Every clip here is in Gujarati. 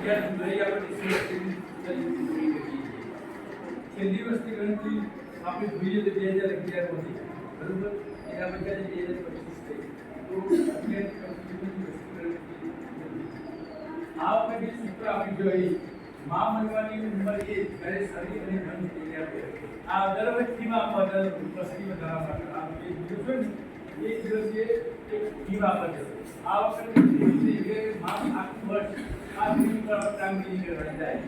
અગિયાર જુલાઈ આપણે છેલ્લી વસ્તી ગણતરી આપણે જોઈએ તો બે હજાર અગિયાર માંથી બરોબર એના પછી આજે બે હજાર પચીસ થઈ તો અગિયાર પછી બધી વસ્તી ગણતરી આ વખતે સૂત્ર આપી જોઈએ મા બનવાની ઉંમર એ જ્યારે શરીર અને મન તૈયાર હોય આ દર વખતેમાં આપણે વસ્તી વધારવા માટે આ જે દિવસ હોય ને એ દિવસે એક થીમ આપે છે આ વખતે કામગીરી જાય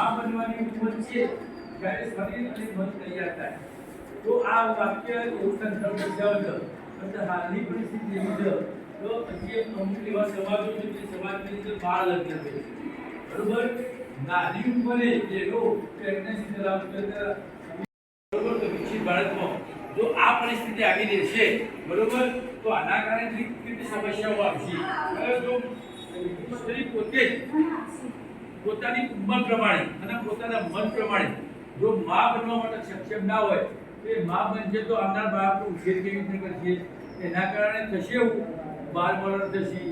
આ બનવાની ઉંમર છે, જ્યારે શરીર અને મન તૈયાર થાય. તો આ વાક્ય એવું સંદર્ભ દર્શાવે અને હાલની પરિસ્થિતિ એવી તો પછી અમુક એવા સમાજો છે જે સમાજની અંદર બાળ લગ્ન છે. બરોબર? નાની ઉંમરે જે લોકો પ્રેગ્નન્સી ધરાવતા બરોબર? તો વિકસિત ભારતમાં જો આ પરિસ્થિતિ આવી રહેશે. બરોબર? તો આના કારણે કેટલી સમસ્યાઓ આવશે. જો સ્ત્રી પોતે જ પોતાની ઉંમર પ્રમાણે અને પોતાના મન પ્રમાણે જો મા બનવા માટે સક્ષમ ના હોય, તો એ મા બનશે તો આવનાર બાળકનો ઉછેર કેવી રીતે કરશે? એના કારણે થશે એવું. બાળ મરણ થશે,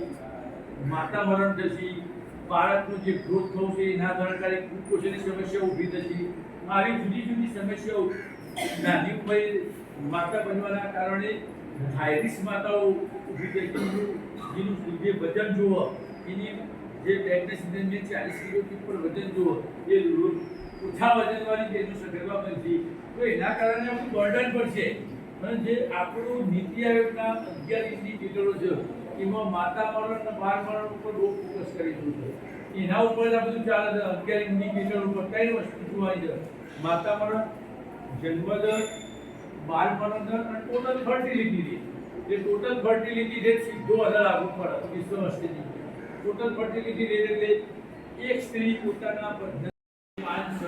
માતા મરણ થશે, બાળકનું જે ગ્રોથ થવું છે એના કારણે કુપોષણની સમસ્યા ઊભી થશે. આવી જુદી જુદી સમસ્યાઓ નાની ઉંમરે માતા બનવાના કારણે હાઈરિસ્ક માતાઓ ઊભી થઈ જેનું જે વજન જુઓ, એની જે પ્રેગ્નન્સી દરમિયાન ચાલીસ કિલોથી પણ વજન જુઓ, એ ઓછા વજનવાળી બહેનો સગર્ભા બનશે. તો એના કારણે આપણું બર્ડન પડશે. અને જે આપણું નીતિ આયોગના અગિયાર ઇન્ડિકેટરો છે, એમાં માતા મરણ અને બાળ મરણ ઉપર બહુ ફોકસ કરી દીધું છે. એના ઉપર આ બધું ચાલે છે, અગિયાર ઇન્ડિકેટર ઉપર કઈ વસ્તુ જોવાની છે? માતા મરણ જન્મદર બાળ મરણ દર અને ટોટલ ફર્ટિલિટી રેટ જે ટોટલ ફર્ટિલિટી રેટ સીધો અઢાર આગળ પડે, વિશ્વ વસ્તીની. ટોટલ ફર્ટિલિટી રેટ એટલે એક સ્ત્રી પોતાના પદ્ધતિ પાંચ છ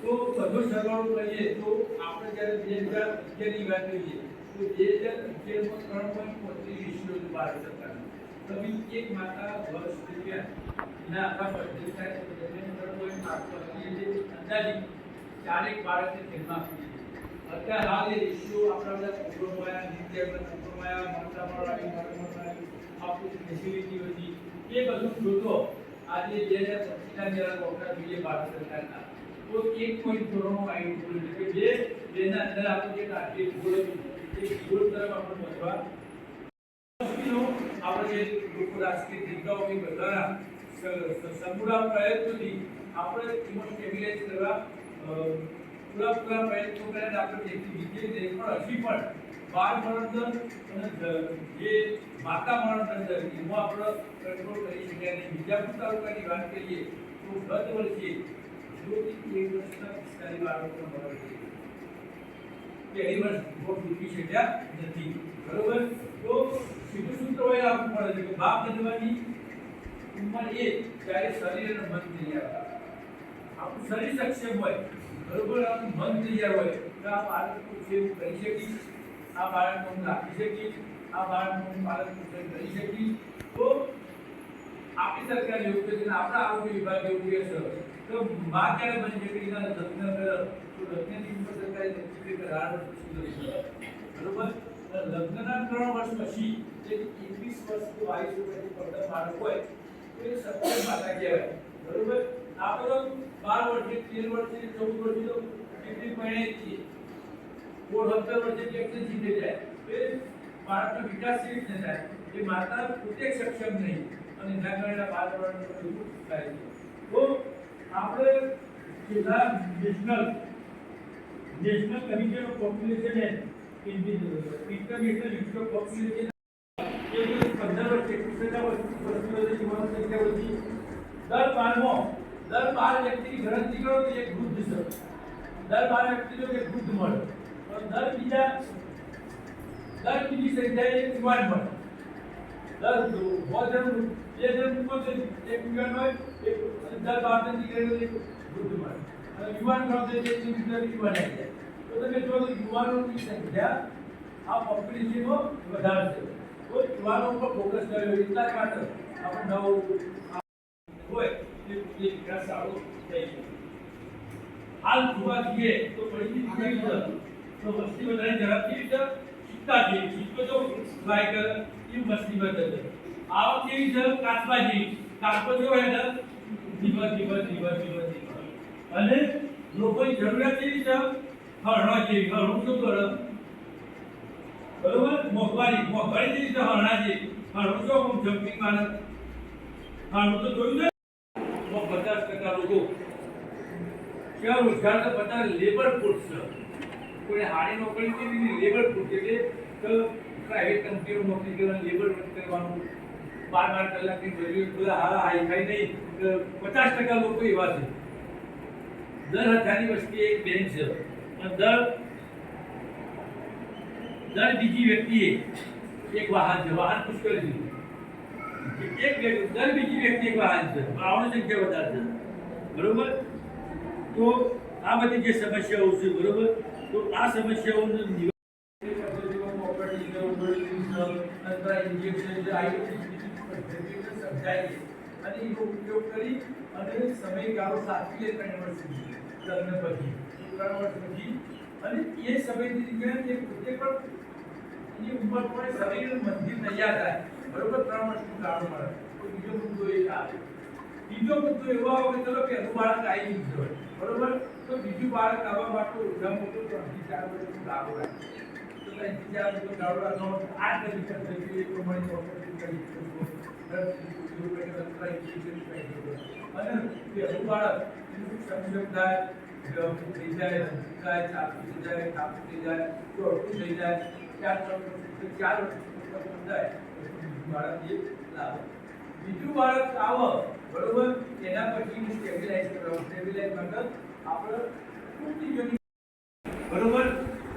તો બધો સરવાળો કરીએ તો આપણે જ્યારે બે હજાર અગિયારની વાત કરીએ તો બે હજાર અગિયારમાં ત્રણ પોઈન્ટ પોત્રીસ રેશિયો ભારત સરકારનો તમે એક માતા વર્ષ દરમિયાન એના આખા પદ્ધતિ થાય તો ત્રણ પોઈન્ટ આઠ જે અંદાજિત ચારેક બાળકને જન્મ આપી દીધો અત્યારે હાલ એ રેશિયો આપણા બધા કુટુંબમાં નિત્ય કુટુંબમાં મોટામાં આવી આપણી ફેસિલિટી હતી એ બધું જોતો આજે બે હજાર પચીસના જરા વખત જોઈએ ભારત સરકારના તો એક પોઈન્ટ ધોરણો આવી ગયું છે કે બે બેના અંદર આપણે જે કાઢીએ ગોળ એ ગોળ તરફ આપણે વધવા વસ્તીનો આપણે જે લોકો રાજકીય નેતાઓની બધાના સ- સ- સમૂળા પ્રયત્નોથી આપણે એમાં સ્ટેબિલાઇઝ કરવા અ, પૂરા પૂરા પ્રયત્નો કર્યા અને આપણે જેથી વિજય પણ હજી પણ બાળ મરણદર અને જે માતા મરણદર એમાં આપણે કંટ્રોલ કરી શક્યા અને બીજાપુર તાલુકાની વાત કરીએ તો ગત વર્ષે બરોબર? તો સીધું સૂત્ર હોય આપવું છે કે બાપ ઉંમર એ જ્યારે શરીર અને મન થઈ હોય. આપણું શરીર સક્ષમ હોય બરોબર આપણું મન તૈયાર હોય. તો આ બાળકનું આ આ તો આપણી આરોગ્ય વિભાગ લગ્ન તો લગ્નની ઉંમર. બરોબર? લગ્નના ત્રણ વર્ષ પછી જે એકવીસ વર્ષ કે બાવીસ વર્ષથી બાળક હોય, તો એ માતા કહેવાય. બરોબર? તો બાર વર્ષે તેર વર્ષે ચૌદ વર્ષે તો દીકરી પરણે જ છીએ સોળ સત્તર વર્ષે કેપ્ટન જીતે જાય એ બાળકનો વિકાસ કેવી રીતે થાય એ માતા પોતે સક્ષમ નહીં અને એના કારણે બાળ મરણનું બધું થાય છે તો આપણે છેલ્લા national national commission of population and international institute of population એ જે પંદર વર્ષ એકવીસ ટકા વર્ષની યુવાનો સંખ્યા વધી દર બારમો દર બાર વ્યક્તિની ગણતરી કરો તો એક વૃદ્ધ છે દર બાર વ્યક્તિનો એક વૃદ્ધ મળે પણ દર બીજા દર બીજી સંખ્યાએ એક યુવાન મળે દર ભોજન બે જણ મૂકો તો એક યુવાન હોય એક અને દર બાર ને નીકળેલો એક વૃદ્ધ મળે અને યુવાન ગણો તો એક નીકળેલો યુવાન આવી જાય તો તમે જો તો યુવાનોની સંખ્યા આ પોપ્યુલેશનમાં વધારે છે તો યુવાનો ઉપર ફોકસ કર્યો એટલા જ માટે આપણે નવું હોય તે તે વિકાસ સારો થઈ શકે હાલ જોવા જઈએ તો પરિસ્થિતિ કેવી છે તો વસ્તી વધારે ઝડપથી છે સિક્કા જેવી સિક્કો જો ફ્લાય કરે એ વસ્તી વધે છે આવક કેવી છે કાચબા જેવી કાચબો જો હોય ને ધીમા ધીમા ધીમા ધીમા ધીમા અને લોકોની જરૂરિયાત કેવી છે હરણા જેવી હરણું શું કરે બરોબર મોંઘવારી મોંઘવારી જેવી છે હરણા જેવી હરણું શું આમ જમ્પિંગ મારે હરણું તો જોયું ને ક્યાં રોજગાર તો બધા લેબર ફોર્સ છે. કોઈ હાડી નોકરી કે લેબર ફોર્સ એટલે પ્રાઇવેટ કંપનીઓ નોકરી કરવાની લેબર કરવાનું, બાર બાર કલાકની મજૂરી બધા હા હાઈ ફાઈ નહીં પચાસ ટકા લોકો એવા છે. દર હજારની વસ્તી એક બેન છે. દર દર બીજી વ્યક્તિએ એક વાહન છે. વાહન પુષ્કળ છે. એક વ્યક્તિ દર બીજી વ્યક્તિ એક વાહન છે. વાહનની જગ્યા વધારે છે. બરોબર? તો આ બધી જે સમસ્યાઓ છે, બરોબર? તો આ સમસ્યાઓનું અને ઉપયોગ કરી અને સમયગાળો સાચવી લે ત્રણ વર્ષ સુધી અને એ સમયની દરમિયાન એ પણ એની ઉંમર પણ શરીર મંદિર તૈયાર બરોબર? ત્રણ વર્ષનું ગાળો મળે. બીજો મુદ્દો એક આવે. બીજો મુદ્દો એવો આવે કે ચલો પહેલું બાળક આવી ગયું બરોબર? તો બીજું બાળક આવવા માટે ઓછામાં ઓછું ત્રણથી ચાર વર્ષ લાભ રાખે તો ત્રણથી ચાર વર્ષનો ગાળો રાખવાનો આ તરીકે થઈ એ પ્રમાણે ઓપરેશન કરી શકો અને પહેલું બાળક થાય? થઈ જાય થાય ચાલતું થઈ જાય ખાતું થઈ જાય, દોડતું થઈ જાય, ચાર વર્ષ ચાર વર્ષ બીજું બાળક એ લાભ બીજું બાળક આવે. બરોબર? એના પછી સ્ટેબિલાઇઝ કરવાનું સ્ટેબિલાઇઝ મતલબ આપણે પૂરતી જમીન બરોબર?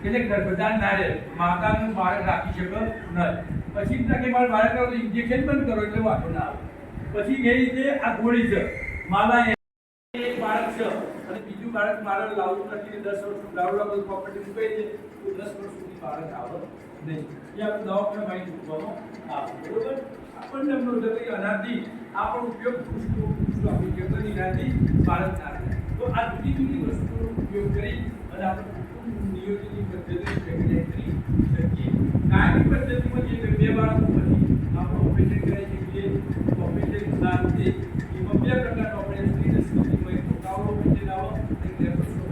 એટલે ગર્ભધાન ના રહે. માતાનું બાળક રાખી શકે નહીં. પછી તકે મારે બાળક કરો તો ઇન્જેક્શન બંધ કરો એટલે વાંધો ના આવે. પછી એ રીતે આ ગોળી છે. માલા એક બાળક છે. અને બીજું બાળક મારે લાવવું નથી. દસ વર્ષ લાવવું લાવવું પ્રોપર્ટી મૂકાઈ છે તો દસ વર્ષ સુધી બાળક આવે નહીં. એ આપણે દવાખાના માહિતી મૂકવામાં આવે. બરોબર? આપણને એમનો અનાથી આપણો ઉપયોગ પુષ્ટો પુષ્ટો આપી જગતની નાથી બાળક ના રહે. તો આ જુદી જુદી વસ્તુનો ઉપયોગ કરી અને આપણે કુટુંબ નિયોજનની પદ્ધતિ સ્ટેબિલાઇઝ કરી શકીએ કાયમી પદ્ધતિમાં જે બે બાળકો પછી આપણે ઓપરેશન કરી શકીએ ઓપરેશન ના રીતે એમાં બે પ્રકારના ઓપરેશન કરી શકીએ એક તો કાવડ ઓપરેશન આવે અને એક લેપ્રોસ્કોપી